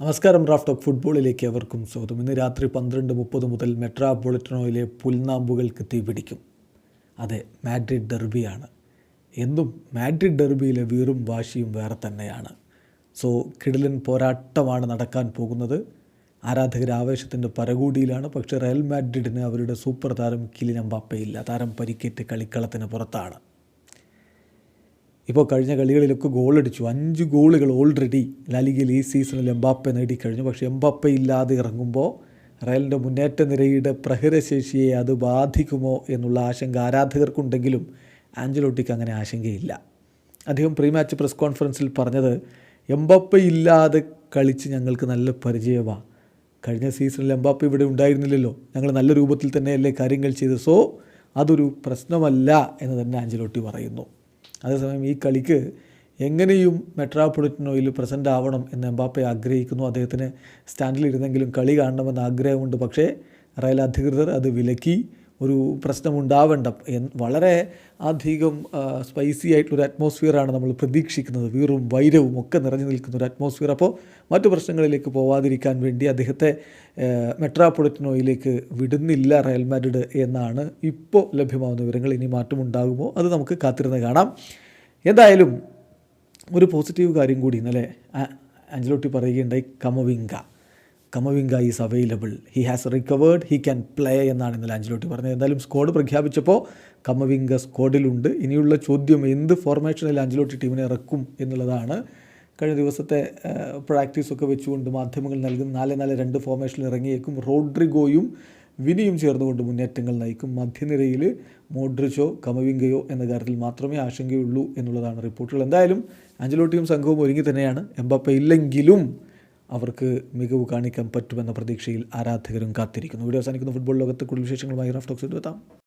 നമസ്കാരം raft of ഫുട്ബോളിലേക്ക് അവർക്കും സ്വാഗതം. ഇന്ന് രാത്രി പന്ത്രണ്ട് മുപ്പത് മുതൽ മെട്രാപൊളിറ്റനോയിലെ പുൽനാമ്പുകൾക്ക് തീപിടിക്കും അതെ മാഡ്രിഡ് ഡെർബിയാണ്. എന്നും മാഡ്രിഡ് ഡെർബിയിലെ വീറും വാശിയും വേറെ തന്നെയാണ്. സോ കിടലൻ പോരാട്ടമാണ് നടക്കാൻ പോകുന്നത്. ആരാധകർ ആവേശത്തിന്റെ പരകൂടിയിലാണ്. പക്ഷേ റയൽ മാഡ്രിഡിന് അവരുടെ സൂപ്പർ താരം കിലിനമ്പാപ്പയില്ല താരം പരിക്കേറ്റ് കളിക്കളത്തിന് പുറത്താണ്. ഇപ്പോൾ കഴിഞ്ഞ കളികളിലൊക്കെ ഗോളടിച്ചു. അഞ്ച് ഗോളുകൾ ഓൾറെഡി ലാലിഗയിൽ ഈ സീസണിൽ എംബാപ്പെ നേടിക്കഴിഞ്ഞു. പക്ഷേ എംബാപ്പെ ഇല്ലാതെ ഇറങ്ങുമ്പോൾ റയലിന്റെ മുന്നേറ്റ നിരയുടെ പ്രഹരശേഷിയെ അത് ബാധിക്കുമോ എന്നുള്ള ആശങ്ക ആരാധകർക്കുണ്ടെങ്കിലും ആഞ്ചലോട്ടിക്ക് അങ്ങനെ ആശങ്കയില്ല. അദ്ദേഹം പ്രീ മാച്ച് പ്രസ് കോൺഫറൻസിൽ പറഞ്ഞത് എംബാപ്പ ഇല്ലാതെ കളിച്ച് ഞങ്ങൾക്ക് നല്ല പരിചയമാണ് കഴിഞ്ഞ സീസണിൽ എംബാപ്പ ഇവിടെ ഉണ്ടായിരുന്നില്ലല്ലോ. ഞങ്ങൾ നല്ല രൂപത്തിൽ തന്നെയല്ലേ കാര്യങ്ങൾ ചെയ്ത് സോ അതൊരു പ്രശ്നമല്ല എന്ന് തന്നെ ആഞ്ചലോട്ടി പറയുന്നു. അതേസമയം ഈ കളിക്ക് എങ്ങനെയും മെട്രാപൊളിറ്റനോയിൽ പ്രസന്റ് ആവണം എന്ന് എംബാപ്പെ ആഗ്രഹിക്കുന്നു. അദ്ദേഹത്തിന് സ്റ്റാൻഡിലിരുന്നെങ്കിലും കളി കാണണമെന്ന് ആഗ്രഹമുണ്ട്. പക്ഷേ റയൽ അധികൃതർ അത് വിലക്കി ഒരു പ്രശ്നം ഉണ്ടാവേണ്ട വളരെ അധികം സ്പൈസി ആയിട്ടുള്ളൊരു അറ്റ്മോസ്ഫിയറാണ് നമ്മൾ പ്രതീക്ഷിക്കുന്നത്. വീറും വൈരവും ഒക്കെ നിറഞ്ഞു നിൽക്കുന്ന ഒരു അറ്റ്മോസ്ഫിയർ അപ്പോൾ മറ്റു പ്രശ്നങ്ങളിലേക്ക് പോവാതിരിക്കാൻ വേണ്ടി അദ്ദേഹത്തെ മെട്രാപൊളിറ്റനോയിലേക്ക് വിടുന്നില്ല റയൽ മാഡ്രിഡ് എന്നാണ് ഇപ്പോൾ ലഭ്യമാവുന്ന വിവരങ്ങൾ. ഇനി മാറ്റമുണ്ടാകുമോ അത് നമുക്ക് കാത്തിരുന്ന് കാണാം. എന്തായാലും ഒരു പോസിറ്റീവ് കാര്യം കൂടി ഇന്നലെ ആഞ്ചലോട്ടി പറയുകയുണ്ടായി Camavinga Camavinga is available he has recovered he can play എന്നാണ് ഇന്നലെ ആഞ്ചലോട്ടി പറഞ്ഞത്. എന്തായാലും സ്കോഡ് പ്രഖ്യാപിച്ചപ്പോൾ കമവിങ്ക സ്കോഡിലുണ്ട് ഇനിയുള്ള ചോദ്യം എന്ത് ഫോർമേഷനിൽ ആഞ്ചലോട്ടി ടീമിനെ ഇറക്കും എന്നുള്ളതാണ്. കഴിഞ്ഞ ദിവസത്തെ പ്രാക്ടീസൊക്കെ വെച്ചുകൊണ്ട് മാധ്യമങ്ങൾ നൽകുന്ന നാല് നാല് രണ്ട് ഫോർമേഷനിൽ ഇറങ്ങിയേക്കും. റോഡ്രിഗോയും വിനിയും ചേർന്നുകൊണ്ട് മുന്നേറ്റങ്ങൾ നയിക്കും. മധ്യനിരയിൽ മോഡ്രിച്ചോ കമവിംഗയോ എന്ന കാര്യത്തിൽ മാത്രമേ ആശങ്കയുള്ളൂ എന്നുള്ളതാണ് റിപ്പോർട്ടുകൾ. എന്തായാലും ആഞ്ചലോട്ടിയും സംഘവും ഒരുങ്ങി തന്നെയാണ്. എംബപ്പ ഇല്ലെങ്കിലും അവർക്ക് മികവ് കാണിക്കാൻ പറ്റുമെന്ന പ്രതീക്ഷയിൽ ആരാധകരും കാത്തിരിക്കുന്നു. വീഡിയോ അവസാനിക്കുന്ന. ഫുട്ബോൾ ലോകത്തെ കൂടുതൽ വിശേഷങ്ങളുമായി റഫ് ടോക്സ് എത്താം.